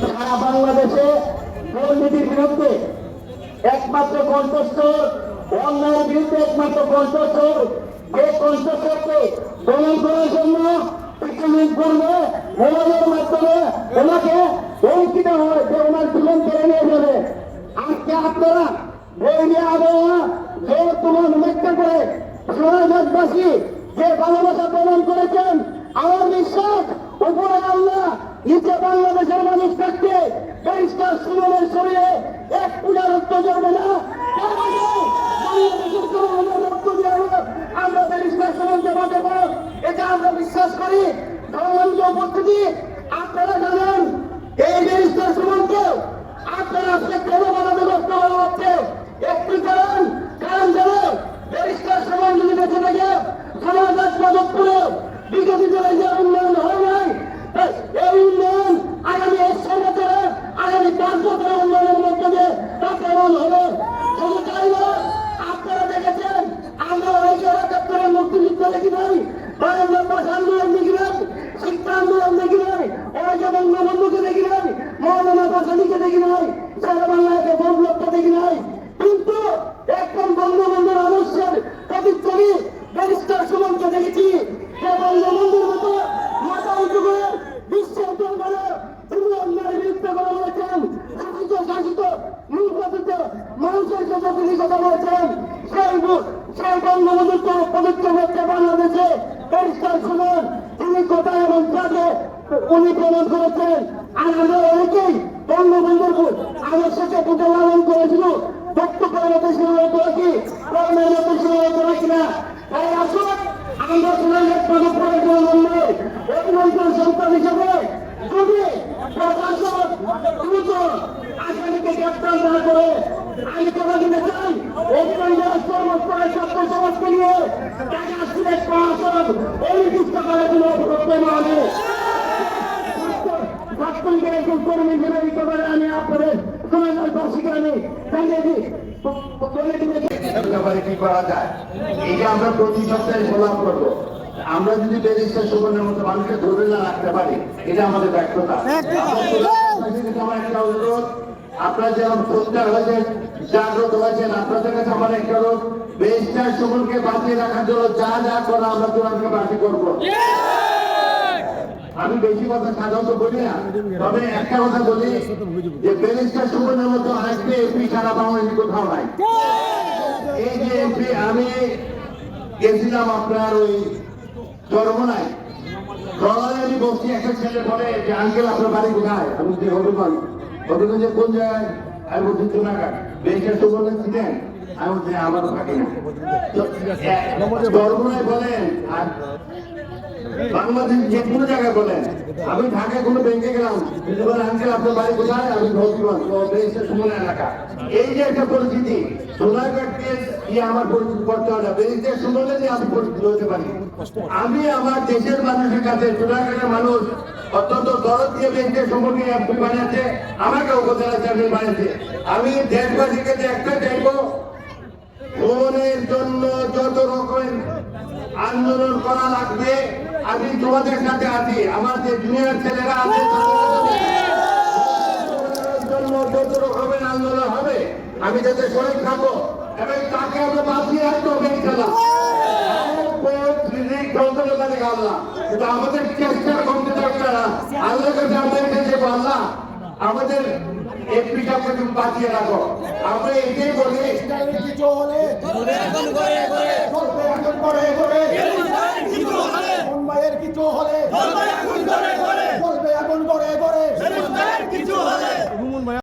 সারা বাংলাদেশে দুর্নীতির বিরুদ্ধে একমাত্র কণ্ঠস্বর, অন্যায়ের বিরুদ্ধে একমাত্র কণ্ঠস্বর, যে কণ্ঠস্বরকে দমন করার জন্য কিছুদিন পূর্বে মাধ্যমে ওনাকে বঞ্চিত হয় যে নিয়ে যাবে। আজকে আপনারা বৈরী আবহাওয়া জোর তোমার করে সমাজবাসী যে ভালোবাসা প্রদান করেছেন, আমার বিশ্বাস উপরে আল্লাহ, নিচে বাংলাদেশের মানুষ থাকতে ব্যারিস্টার সুমনের শরীরে এক পূজা রক্ত জমবে না। আমরা বাঁচাবো এটা আমরা বিশ্বাস করি। ধর্মান্ত উপস্থিতি, আপনারা জানেন, এই ব্যারিস্টার সুমনকে আপনারা আজকে কেন বানাতে ব্যস্ত হওয়া হচ্ছে একটি কারণ কারণ জানেন ব্যারিস্টার সুমন যদি বেঁচে থাকে সমাজ মাধবপুরে বিগত জেলায় যে উন্নয়ন হয় নাই এই উন্নয়ন আগামী একশো বছরে আগামী পাঁচ বছরের উন্নয়নের মধ্যে দিয়ে তা কেমন হবে শুধু তাই নয় আপনারা দেখেছেন আমরা ওই একাত্তরে মুক্তিযুদ্ধ দেখি নাই বায়ান্ন পাঁচ আন্দোলন দেখি শিক্ষা আন্দোলন দেখি নাই যে বঙ্গবন্ধুকে দেখি নাই মৌলানা নাই সারা বাংলাকে বন্ধুত্ব দেখি কিন্তু একদম বঙ্গবন্ধুর আদর্শের প্রতিচ্ছবি ব্যারিস্টার সুমনকে দেখেছি। যে বঙ্গবন্ধুর মতো মাথা উঁচু করে বিশ্বের দরবারে তিনি অন্যায়ের বিরুদ্ধে কথা বলেছেন। শাসিত শাসিত নির্বাচিত মানুষের জন্য তিনি কথা বলেছেন। সেই সেই বঙ্গবন্ধুর পবিত্র হচ্ছে বাংলাদেশে। ব্যারিস্টার সুমন তিনি কোথায় এবং কাজে উনি প্রমাণ করেছেন? আর আমরা অনেকেই বঙ্গবন্ধুর আদর্শকে পুজো লালন করেছিল। ভক্ত করে মতো শুরু করেছি কর্মের মতো শুরু করেছি না তাই আসুন, আমরা মন্দির অভিনন্দন সন্তান হিসেবে যদি প্রশাসন দ্রুত আসামিকে গ্রেপ্তার না করে, আমি কথা দিতে চাই। অভিনন্দন কর্মস্থলের ছাত্র সমাজকে নিয়ে। ছাত্রলীগের একজন কর্মী এই ব্যাপারে আমি আপনাদের সোনালের বাসীকে আমি জানিয়ে দিই। বলে দিতে ব্যাপারে কি করা যায়? এইটা আমরা প্রতি সপ্তাহে প্রলাপ করব। আমরা যদি ব্যারিস্টার সুবর্ণের মতো মানুষকে ধরে না রাখতে পারি এটা আমাদের ব্যর্থতা। আমার একটা অনুরোধ আপনারা যেমন প্রস্তার হয়েছেন জাগ্রত হয়েছেন আপনাদের কাছে আমার একটা অনুরোধ ব্যারিস্টার সুবর্ণকে বাঁচিয়ে রাখার জন্য যা যা করা আমরা তোমাকে বাকি করব। আমি বেশি কথা সাধারণত বলি না তবে একটা কথা বলি যে ব্যারিস্টার সুবর্ণের মতো আরেকটা এমপি সারা বাংলাদেশে কোথাও নাই। এই যে এমপি আমি গেছিলাম আপনার ওই চরমনায়। চরমনায় আমি একটা ছেলে বলে যে আঙ্কেল আপনার বাড়ি কোথায়? আমি যে হবিগঞ্জ যে কোন জায়গায়, আমি বলছি চুনাঘাট বেশটা সুবর্ণ ছিলেন আমি বলছি আমার থাকে না। বলেন, আর যে কোনো জায়গায় আমি ঢাকায় কোনো ব্যাংকে গেলাম আপনার বাড়ি কোথায়? আমি এলাকা। এই যে একটা পরিস্থিতি আমার আমি দেশের মানুষের কাছে মানুষ, অত্যন্ত দরদ দিয়ে বানিয়েছে, আমাকে দেশবাসীকে একটা চাইব। ভ্রমণের জন্য যত রকমের আন্দোলন করা লাগবে আমি তোমাদের সাথে আছি। আমার যে জুনিয়র ছেলেরা আছে যত রকমের আন্দোলন হবে। আমি যাতে শরীর থাকব এবং তাকে আমরা বাঁচিয়ে রাখতে হবে কিন্তু আমাদের চেষ্টার কমতে থাকবে না আল্লাহ কাছে আমরা যে আল্লাহ। আমাদের এমপি তুমি বাঁচিয়ে রাখো। আমরা এটাই বলি কিছু হলে